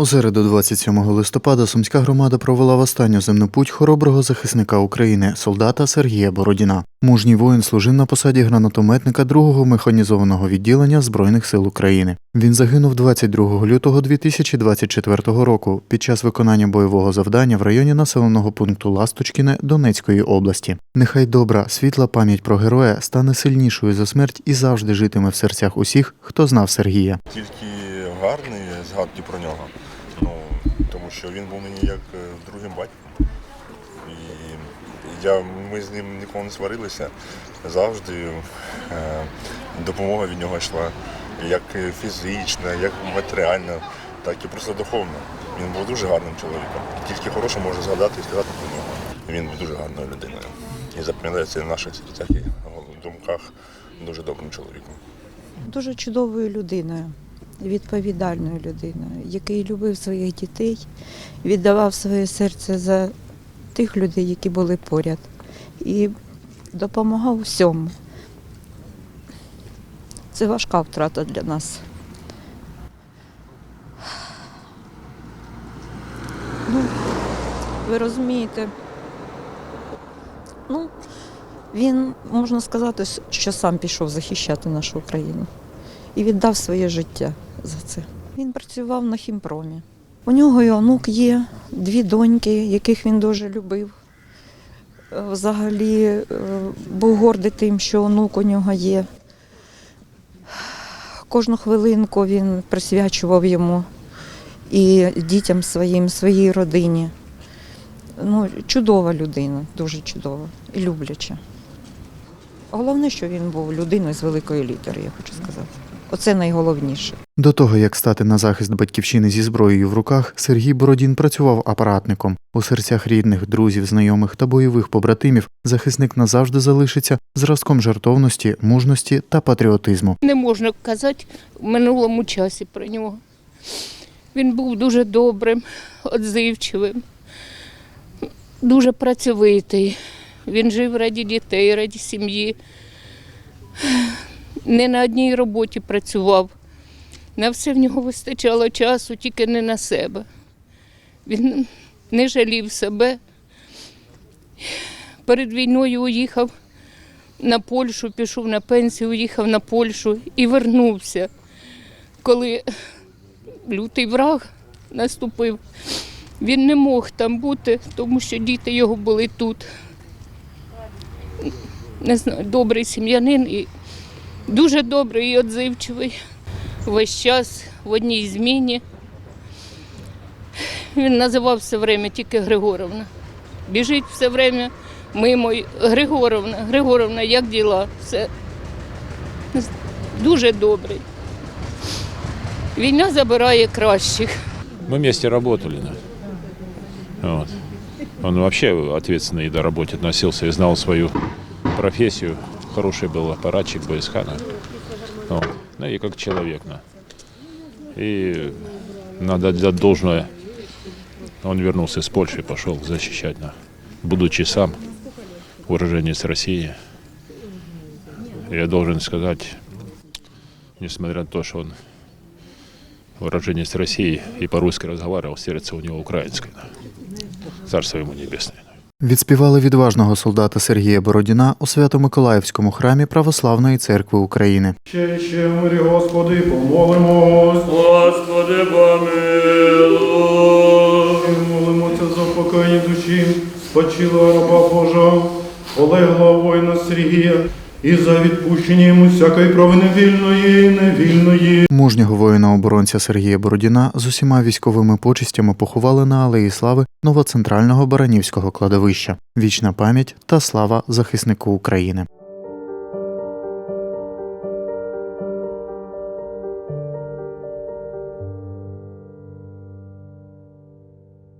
У середу 27 листопада Сумська громада провела в останню земну путь хороброго захисника України, солдата Сергія Бородіна. Мужній воїн служив на посаді гранатометника 2-го механізованого відділення Збройних сил України. Він загинув 22 лютого 2024 року під час виконання бойового завдання в районі населеного пункту Ласточкіне Донецької області. Нехай добра, світла пам'ять про героя стане сильнішою за смерть і завжди житиме в серцях усіх, хто знав Сергія. Тільки гарні згадки про нього. Тому що він був мені як е, другим батьком. І я, ми з ним ніколи не сварилися. Завжди е, допомога від нього йшла як фізична, як матеріальна, так і просто духовна. Він був дуже гарним чоловіком. Тільки хороше можна згадати і сказати про нього. Він був дуже гарною людиною. І запам'ятається в наших серцях і думках дуже добрим чоловіком. дуже чудовою людиною, відповідальною людиною, який любив своїх дітей, віддавав своє серце за тих людей, які були поряд, і допомагав усьому. Це важка втрата для нас. Ну, ви розумієте, ну, він, можна сказати, що сам пішов захищати нашу Україну і віддав своє життя за це. Він працював на хімпромі. У нього і онук є, дві доньки, яких він дуже любив. Е, Взагалі е, був гордий тим, що онук у нього є. Кожну хвилинку він присвячував йому і дітям своїм, своїй родині. Ну, чудова людина, дуже чудова і любляча. Головне, що він був людиною з великої літери, я хочу сказати. Оце найголовніше. До того, як стати на захист батьківщини зі зброєю в руках, Сергій Бородін працював апаратником. У серцях рідних, друзів, знайомих та бойових побратимів захисник назавжди залишиться зразком жартовності, мужності та патріотизму. Не можна казати в минулому часі про нього. Він був дуже добрим, відзивчивим, дуже працьовитий. Він жив раді дітей, раді сім'ї. Не на одній роботі працював. На все в нього вистачало часу, тільки не на себе. Він не жалів себе. Перед війною уїхав на Польщу, пішов на пенсію, уїхав на Польщу і вернувся, коли лютий враг наступив. Він не мог там бути, тому що діти його були тут. Не знаю, добрий сім'янин і дуже добрий і відзивчивий. Весь час в одній зміні. Він називав все время тільки Григоровна. Біжить все время мимо. Григоровна, Григоровна, як діла? Все дуже добрий. Війна забирає кращих. Мы вместе работали. Да. Вот. Он вообще ответственно и до работы относился и знал свою профессию. Хороший был аппаратчик БСХ. Да. Вот. Ну и как человек. Да. И надо отдать должное. Он вернулся из Польши, пошел защищать, да. будучи сам уроженец России. Я должен сказать, несмотря на то, что он уроженец России и по-русски разговаривал, сердце у него украинское. да. Царство ему небесное. Відспівали відважного солдата Сергія Бородіна у Свято-Миколаївському храмі Православної церкви України. Ще, ще, мирі, Господи, помолимось. Господи, помилуй. Молимося за покаяння душі, спочила раба Божа, полегла воїна Сергія, і за відпущення йому всякої провини вільної, невільної. Мужнього воїна-оборонця Сергія Бородіна з усіма військовими почистями поховали на Алеї Слави новоцентрального Баранівського кладовища. Вічна пам'ять та слава захиснику України.